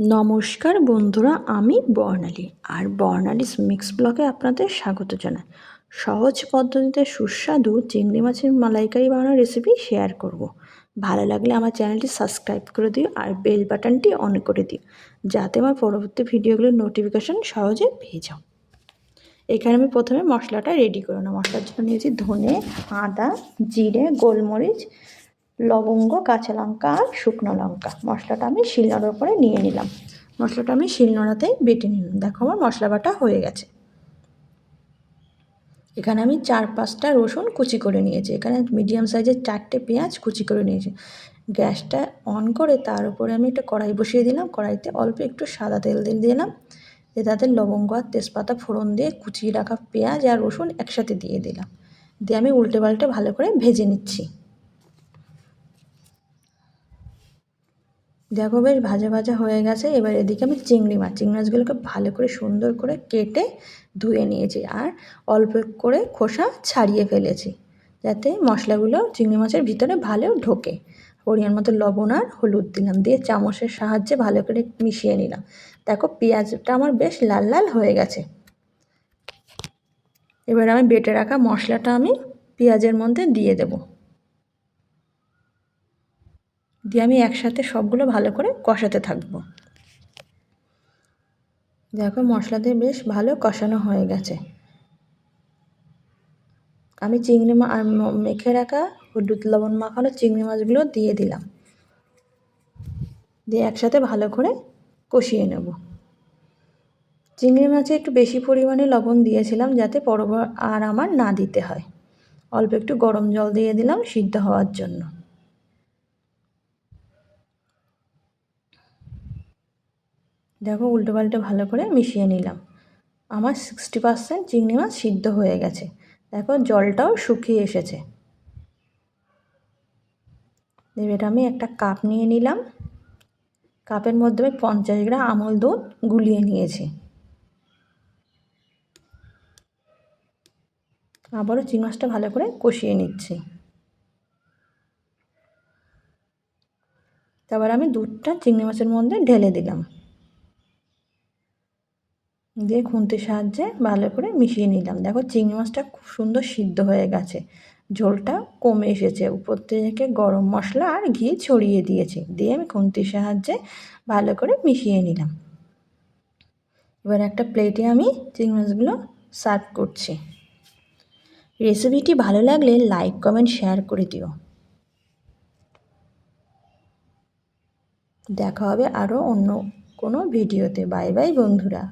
নমস্কার বন্ধুরা, আমি বর্ণালী। আর বর্ণালীস মিক্স ব্লকে আপনাদের স্বাগত জানাই। সহজ পদ্ধতিতে সুস্বাদু চিংড়ি মাছের মালাইকারি বানানোর রেসিপি শেয়ার করব। ভালো লাগলে আমার চ্যানেলটি সাবস্ক্রাইব করে দিও আর বেল বাটনটি অন করে দিও, যাতে আমার পরবর্তী ভিডিওগুলোর নোটিফিকেশান সহজে পেয়ে যাও। এখানে আমি প্রথমে মশলাটা রেডি করে নেব। মশলার জন্য নিয়েছি ধনে, আদা, জিরে, গোলমরিচ লবঙ্গ, কাঁচা লঙ্কা আর শুকনো লঙ্কা। মশলাটা আমি শিলনোড়ার উপরে নিয়ে নিলাম। মশলাটা আমি শিলনোড়াতেই বেটে নিলাম। দেখো আমার মশলা বাটা হয়ে গেছে। এখানে আমি চার পাঁচটা রসুন কুচি করে নিয়েছি। এখানে মিডিয়াম সাইজের চারটে পেঁয়াজ কুচি করে নিয়েছি। গ্যাসটা অন করে তার উপরে আমি একটা কড়াই বসিয়ে দিলাম। কড়াইতে অল্প একটু সাদা তেল দিয়ে দিলাম। দিয়ে তাতে লবঙ্গ আর তেজপাতা ফোড়ন দিয়ে কুচিয়ে রাখা পেঁয়াজ আর রসুন একসাথে দিয়ে দিলাম। দিয়ে আমি উল্টে পাল্টে ভালো করে ভেজে নিচ্ছি। দেখো বেশ ভাজা ভাজা হয়ে গেছে। এবার এদিকে আমি চিংড়ি মাছ, চিংড়ি মাছগুলোকে ভালো করে সুন্দর করে কেটে ধুয়ে নিয়েছি আর অল্প করে খোসা ছাড়িয়ে ফেলেছি যাতে মশলাগুলো চিংড়ি মাছের ভিতরে ভালো ঢোকে। পরিমাণ মতো লবণ আর হলুদ দিলাম, দিয়ে চামচের সাহায্যে ভালো করে মিশিয়ে নিলাম। দেখো পেঁয়াজটা আমার বেশ লাল লাল হয়ে গেছে। এবার আমি বেটে রাখা মশলাটা আমি পেঁয়াজের মধ্যে দিয়ে দেবো। দিয়ে আমি একসাথে সবগুলো ভালো করে কষাতে থাকব। দেখো মশলা দিয়ে বেশ ভালো কষানো হয়ে গেছে। আমি চিংড়ি মা মেখে রাখা হলুদ লবণ মাখানো চিংড়ি মাছগুলো দিয়ে দিলাম। দিয়ে একসাথে ভালো করে কষিয়ে নেব। চিংড়ি মাছে একটু বেশি পরিমাণে লবণ দিয়েছিলাম যাতে পরবর আর আমার না দিতে হয়। অল্প একটু গরম জল দিয়ে দিলাম সিদ্ধ হওয়ার জন্য। দেখো উল্টো পাল্টে ভালো করে মিশিয়ে নিলাম। আমার সিক্সটি পার্সেন্ট চিংড়ি মাছ সিদ্ধ হয়ে গেছে। দেখো জলটাও শুকিয়ে এসেছে। এবার আমি একটা কাপ নিয়ে নিলাম। কাপের মধ্যে আমি পঞ্চাশ গ্রাম আমল দুধ গুলিয়ে নিয়েছি। আবারও চিংড়ি মাছটা ভালো করে কষিয়ে নিচ্ছি। তারপর আমি দুধটা চিংড়ি মাছের মধ্যে ঢেলে দিলাম। দিয়ে খুন্তির সাহায্যে ভালো করে মিশিয়ে নিলাম। দেখো চিংড়ি মাছটা খুব সুন্দর সিদ্ধ হয়ে গেছে। ঝোলটা কমে এসেছে। উপর থেকে গরম মশলা আর ঘি ছড়িয়ে দিয়েছি। দিয়ে আমি খুন্তির সাহায্যে ভালো করে মিশিয়ে নিলাম। এবার একটা প্লেটে আমি চিংড়ি মাছগুলো সার্ভ করছি। রেসিপিটি ভালো লাগলে লাইক, কমেন্ট, শেয়ার করে দিও। দেখা হবে আরও অন্য কোনো ভিডিওতে। বাই বাই বন্ধুরা।